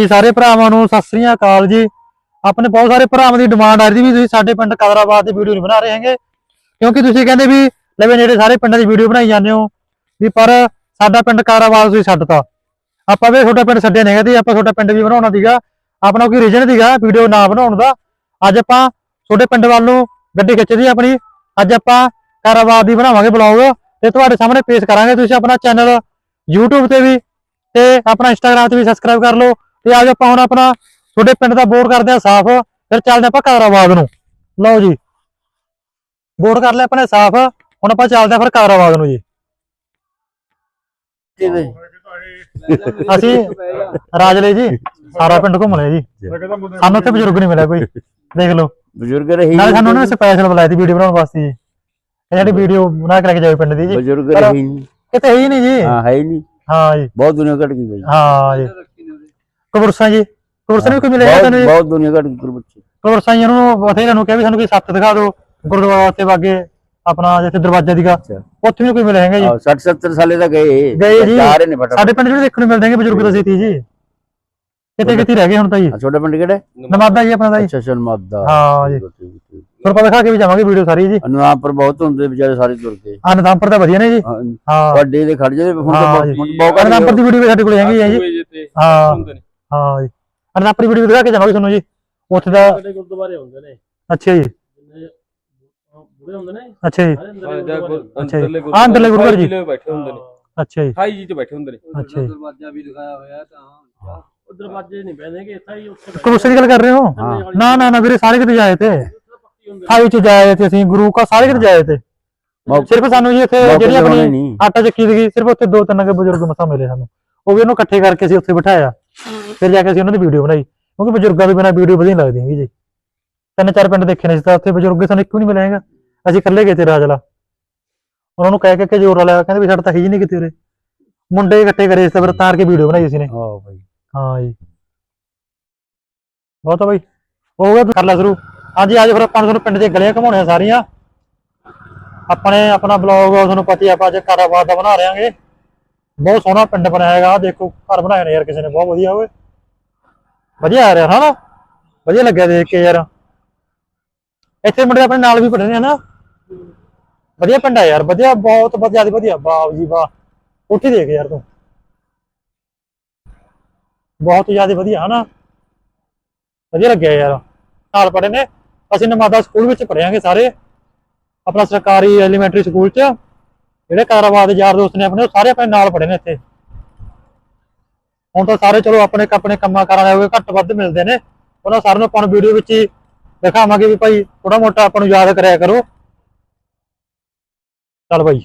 ਜੀ, ਸਾਰੇ ਭਰਾਵਾਂ ਨੂੰ ਸਤਿ ਸ੍ਰੀ ਅਕਾਲ ਜੀ। ਆਪਣੇ ਬਹੁਤ ਸਾਰੇ ਭਰਾਵਾਂ ਦੀ ਡਿਮਾਂਡ ਆ ਰਹੀ ਵੀ ਤੁਸੀਂ ਸਾਡੇ ਪਿੰਡ ਕਦਰਾਬਾਦ ਦੀ ਵੀਡੀਓ ਨਹੀਂ ਬਣਾ ਰਹੇ ਹੈਗੇ। ਕਿਉਂਕਿ ਤੁਸੀਂ ਕਹਿੰਦੇ ਵੀ ਲਵੇ ਨੇੜੇ ਸਾਰੇ ਪਿੰਡਾਂ ਦੀ ਵੀਡੀਓ ਬਣਾਈ ਜਾਂਦੇ ਹੋ। ਵੀ ਪਰ ਸਾਡਾ ਪਿੰਡ ਕਦਰਾਬਾਦ ਤੁਸੀਂ ਛੱਡਤਾ। ਆਪਾਂ ਵੀ ਤੁਹਾਡਾ ਪਿੰਡ ਛੱਡਿਆ ਨਹੀਂ ਤੇ ਆਪਾਂ ਤੁਹਾਡਾ ਪਿੰਡ ਵੀ ਬਣਾਉਣਾ ਸੀਗਾ। ਆਪਣਾ ਕੋਈ ਰੀਜਨ ਸੀਗਾ ਵੀਡੀਓ ਨਾ ਬਣਾਉਣ ਦਾ। ਅੱਜ ਆਪਾਂ ਤੁਹਾਡੇ ਪਿੰਡ ਵੱਲ ਨੂੰ ਗੱਡੀ ਖਿੱਚਦੀ ਆਪਣੀ। ਅੱਜ ਆਪਾਂ ਕਦਰਾਬਾਦ ਦੀ ਬਣਾਵਾਂਗੇ ਬਲੌਗ ਤੇ ਤੁਹਾਡੇ ਸਾਹਮਣੇ ਪੇਸ਼ ਕਰਾਂਗੇ। ਤੁਸੀਂ ਆਪਣਾ ਚੈਨਲ YouTube ਤੇ ਵੀ ਤੇ ਆਪਣਾ ਇੰਸਟਾਗ੍ਰam ਤੇ ਵੀ ਸਬਸਕ੍ਰਾਈਬ ਕਰ ਲਓ। ਤੇ ਅੱਜ ਆਪਾਂ ਹੁਣ ਆਪਣਾ ਤੁਹਾਡੇ ਪਿੰਡ ਦਾ ਬੋਰਡ ਕਰਦੇ ਆ ਸਾਫ਼ ਫਿਰ ਚੱਲਦੇ ਆਪਾਂ ਕਾਰਾਬਾਦ ਨੂੰ। ਲਓ ਜੀ। ਬੋਰਡ ਕਰ ਲਿਆ ਆਪਣੇ ਸਾਫ਼ ਹੁਣ ਆਪਾਂ ਚੱਲਦੇ ਆ ਫਿਰ ਕਾਰਾਬਾਦ ਨੂੰ ਜੀ। ਅਸੀਂ ਰਾਜਲੇ ਜੀ ਸਾਰਾ ਪਿੰਡ ਘੁੰਮ ਲਿਆ ਜੀ। ਸਾਨੂੰ ਉੱਥੇ ਬਜ਼ੁਰਗ ਨਹੀਂ ਮਿਲਿਆ ਕੋਈ। ਦੇਖ ਲਓ। ਬਜ਼ੁਰਗ ਰਹੀ ਨਾਲੇ ਸਾਨੂੰ ਉਹਨਾਂ ਨੇ ਸਪੈਸ਼ਲ ਬੁਲਾਇਆ ਸੀ ਵੀਡੀਓ ਬਣਾਉਣ ਵਾਸਤੇ ਜੀ। ਇਹ ਜਿਹੜੀ ਵੀਡੀਓ ਬਣਾ ਕੇ ਲੈ ਕੇ ਜਾਵੇ ਪਿੰਡ ਦੀ ਜੀ। ਬਜ਼ੁਰਗ ਰਹੀ ਕਿਤੇ ਹੈ ਹੀ ਨਹੀਂ ਜੀ। ਹਾਂ ਹੈ ਹੀ ਨਹੀਂ। ਹਾਂ ਜੀ। ਬਹੁਤ ਦੁਨੀਆ ਘਟ ਗਈ ਬਈ। ਹਾਂ ਜੀ। ਕਬਰਸਾਂ ਜੀ। ਕਬਰਸਾਂ ਵੀ ਕੋਈ ਮਿਲਿਆ ਬਹੁਤ ਤੁਹਾਨੂੰ? ਜੀ ਬਹੁਤ ਦੁਨੀਆ ਘਟ ਗਈ ਕੁਲ ਬੱਚੇ ਕਬਰਸਾਈਆਂ ਨੂੰ ਬਥੇਰਿਆਂ ਨੂੰ ਕਿਹਾ ਵੀ ਸਾਨੂੰ ਕੋਈ ਸੱਤ ਦਿਖਾ ਦਿਓ ਗੁਰਦੁਆਰਾ ਤੇ ਵਾਗੇ ਆਪਣਾ ਜਿੱਥੇ ਦਰਵਾਜ਼ਾ ਦੀਗਾ ਅੱਛਾ। ਉੱਥੇ ਵੀ ਕੋਈ ਮਿਲਿਆ ਹੈਗਾ ਜੀ। 60 70 ਸਾਲੇ ਦਾ ਗਏ। ਗਏ ਜੀ। ਚਾਰ ਨੇ ਫਟਾ ਸਾਡੇ ਪਿੰਡ ਜਿਹੜੇ ਦੇਖਣ ਨੂੰ ਮਿਲਦੇ ਹੈਗੇ ਬਜ਼ੁਰਗ ਤਾਂ ਸੀ ਜੀ। ਕਿਤੇ ਕਿਤੇ ਰਹਿ ਗਏ ਹੁਣ ਤਾਂ ਜੀ। ਛੋਟਾ ਪਿੰਡ ਕਿਹੜਾ ਹੈ? ਨਮਾਦਾ ਜੀ ਆਪਣਾ ਦਾ ਜੀ। ਅੱਛਾ ਸ਼ਰਮਾਦਾ ਹਾਂ ਜੀ। ਫਿਰ ਪਤਾ ਦਿਖਾ ਕੇ ਵੀ ਜਾਵਾਂਗੇ ਵੀਡੀਓ ਸਾਰੀ ਜੀ। ਅਨਾਮ ਪਰ ਬਹੁਤ ਹੁੰਦੇ ਵਿਚਾਰੇ ਸਾਰੇ ਤੁਰ ਕੇ ਅਨੰਦਪੁਰ ਤਾਂ ਵਧੀਆ ਨੇ ਜੀ। ਹਾਂ, ਵੱਡੇ ਦੇ ਖੜ ਜਾਂਦੇ ਹੁਣ ਹਾਂ ਤਾਂ ਜੀ। ਬਹੁਤ- ਹੁਣ ਬਹੁਤ ਘੱਟ ਅਨੰਦਪੁਰ ਦੀ ਵੀਡੀਓ ਵੀ ਸਾਡੇ ਕੋਲ ਹੈਗੀ ਹੈ ਜੀ। ਜੀ ਹਾਂ। ਹਾਂ ਜੀ। ਅਨੰਦਪੁਰ ਦੀ ਵੀਡੀਓ ਦਿਖਾ ਕੇ ਜਾਵਾਂਗੇ ਤੁਹਾਨੂੰ ਜੀ। ਉੱਥੇ ਦਾ ਸਾਡੇ ਗੁਰਦੁਆਰੇ ਹੁੰਦੇ ਨੇ। ਅੱਛਾ ਜੀ। ਜਿੰਨੇ ਬੁੜੇ ਹੁੰਦੇ ਨੇ। ਅੱਛਾ ਜੀ। ਸਾਰੇ ਅੰਦਰਲੇ ਗੁਰਦੁਆਰੇ। ਅੰਦਰਲੇ ਗੁਰਦੁਆਰੇ ਜੀ। ਬੈਠੇ ਹੁੰਦੇ ਨੇ। ਅੱਛਾ ਜੀ। ਹਾਈ ਜੀ ਚ ਬੈਠੇ ਹੁੰਦੇ ਨੇ। ਅੱਛਾ ਜੀ। ਦਰਵਾਜ਼ਾ ਵੀ ਦਿਖਾਇਆ ਹੋਇਆ ਤਾਂ ਉਹ ਦਰਵਾਜ਼ੇ ਨਹੀਂ ਬੈਠਦੇ ਕਿ ਇੱਥੇ ਹੀ ਉੱਥੇ ਬੈਠੇ ਕਬਰਸਾਂ ਦੀ ਗੱਲ ਕਰ ਰਹੇ ਹੋ। ਨਾ ਨਾ ਨਾ ਵੀਰੇ ਸਾਰੇ ਕਿਤੇ ਜਾਏ ਤੇ। ਹਾਈ ਚ ਜਾਏ ਤੇ ਅਸੀਂ ਗੁਰੂ ਕਾ ਸਾਰੇ ਕਿਤੇ ਜਾਏ ਤੇ। ਸਿਰਫ ਸਾਨੂੰ ਜੀ ਇੱਥੇ ਜਿਹੜੀ ਤੇ ਆਪਣੀ ਆਟਾ ਚੱਕੀ ਸੀਗੀ ਸਿਰਫ ਉੱਥੇ ਦੋ ਤਿੰਨ ਕੇ ਬਜ਼ੁਰਗ ਮਸਾ ਮਿਲੇ ਸਾਨੂੰ। ਉਹ ਵੀ ਉਹਨੂੰ ਇਕੱਠੇ ਕਰਕੇ ਅਸੀਂ ਉੱਥੇ ਬਿਠਾਇਆ। ਫਿਰ ਜਾ ਕੇ ਅਸੀਂ ਉਹਨਾਂ ਦੀ ਵੀਡੀਓ ਬਣਾਈ। ਕਿਉਂਕਿ ਬਜ਼ੁਰਗਾਂ ਤੋਂ ਬਿਨਾਂ ਵੀਡੀਓ ਵਧੀਆ ਨਹੀਂ ਲੱਗਦੀ ਹੈਗੀ ਜੀ। ਤਿੰਨ ਚਾਰ ਪਿੰਡ ਦੇਖੇ ਨੇ ਤਾਂ ਉੱਥੇ ਬਜ਼ੁਰਗ ਸਾਨੂੰ ਇੱਕ ਵੀ ਨਹੀਂ ਮਿਲਿਆ ਹੈਗਾ। ਅਸੀਂ ਇਕੱਲੇ ਗਏ ਤੇ ਰਾਜਲਾ। ਉਹਨਾਂ ਨੂੰ ਕਹਿ ਕਹਿ ਕੇ ਜ਼ੋਰ ਲਾਇਆ ਕਹਿੰਦੇ ਵੀ ਸਾਡਾ ਤਾਂ ਹੈ ਨਹੀਂ ਕਿਤੇ ਉਰੇ। ਮੁੰਡੇ ਇਕੱਠੇ ਕਰੇ ਇਸ ਤਾਂ ਫਿਰ ਤਾਰ ਕੇ ਵੀਡੀਓ ਬਣਾਈ ਅਸੀਂ ਨੇ। ਹਾਂ ਭਾਈ ਹਾਂ ਜੀ। ਬਹੁਤ ਆ ਬਾਈ। ਹੋ ਗਿਆ ਕਰ ਲੈ ਸ਼ੁਰੂ। ਹਾਂਜੀ ਅੱਜ ਫਿਰ ਆਪਾਂ ਤੁਹਾਨੂੰ ਪਿੰਡ ਦੀਆਂ ਗਲੀਆਂ ਘਮਾਉਣੀਆਂ ਸਾਰੀਆਂ। ਆਪਣੇ ਆਪਣਾ ਬਲੌਗ ਤੁਹਾਨੂੰ ਪਤਾ ਹੀ ਆਪਾਂ ਅੱਜ ਕਾਰਾਬਾਦ ਦਾ ਬਣਾ ਰਹੇ ਹਾਂਗੇ। ਬਹੁਤ ਸੋਹਣਾ ਪਿੰਡ ਬਣਾਇਆ ਹੈਗਾ। ਦੇਖੋ ਘਰ ਬਣਾਏ ਨੇ ਯਾਰ ਕਿਸੇ ਨੇ। ਬਹੁਤ ਵਧੀਆ ਹੋਵੇ। ਵਧੀਆ ਆ ਰਿਹਾ, ਹਨਾ? ਵਧੀਆ ਲੱਗਿਆ ਦੇਖ ਕੇ ਯਾਰ। ਇੱਥੇ ਮੁੰਡੇ ਆਪਣੇ ਨਾਲ ਵੀ ਪੜ੍ਹਦੇ ਨੇ, ਹਨਾ? ਵਧੀਆ ਪਿੰਡ ਆ ਯਾਰ, ਵਧੀਆ, ਬਹੁਤ ਵਧੀਆ ਵਧੀਆ। ਵਾਹ ਜੀ ਵਾਹ। ਉੱਥੇ ਦੇਖ ਯਾਰ ਤੂੰ। ਬਹੁਤ ਜ਼ਿਆਦਾ ਵਧੀਆ, ਹਨਾ? ਵਧੀਆ ਲੱਗਿਆ ਯਾਰ। ਨਾਲ ਪੜ੍ਹੇ ਨੇ। ਅਸੀਂ ਨਮਾਦਾ ਸਕੂਲ ਵਿੱਚ ਪੜ੍ਹਿਆਂਗੇ ਸਾਰੇ। ਆਪਣਾ ਸਰਕਾਰੀ ਐਲੀਮੈਂਟਰੀ ਸਕੂਲ 'ਚ। ਜਿਹੜੇ ਕਾਰਾਬਾਦ ਦੇ ਯਾਰ ਦੋਸਤ ਨੇ ਆਪਣੇ, ਉਹ ਸਾਰੇ ਆਪਣੇ ਨਾਲ ਪੜ੍ਹੇ ਨੇ ਇੱਥੇ। ਹੁਣ ਤਾਂ ਸਾਰੇ ਚਲੋ ਆਪਣੇ ਆਪਣੇ ਕੰਮਾਂ ਕਾਰਾਂ ਦੇ ਹੋਏ ਘੱਟ ਵੱਧ ਮਿਲਦੇ ਨੇ। ਉਹਨਾਂ ਸਾਰਿਆਂ ਨੂੰ ਆਪਾਂ ਨੂੰ ਵੀਡੀਓ ਵਿੱਚ ਹੀ ਦਿਖਾਵਾਂਗੇ ਵੀ ਭਾਈ ਥੋੜਾ ਮੋਟਾ ਆਪਾਂ ਨੂੰ ਯਾਦ ਕਰਿਆ ਕਰੋ। ਚੱਲ ਭਾਈ।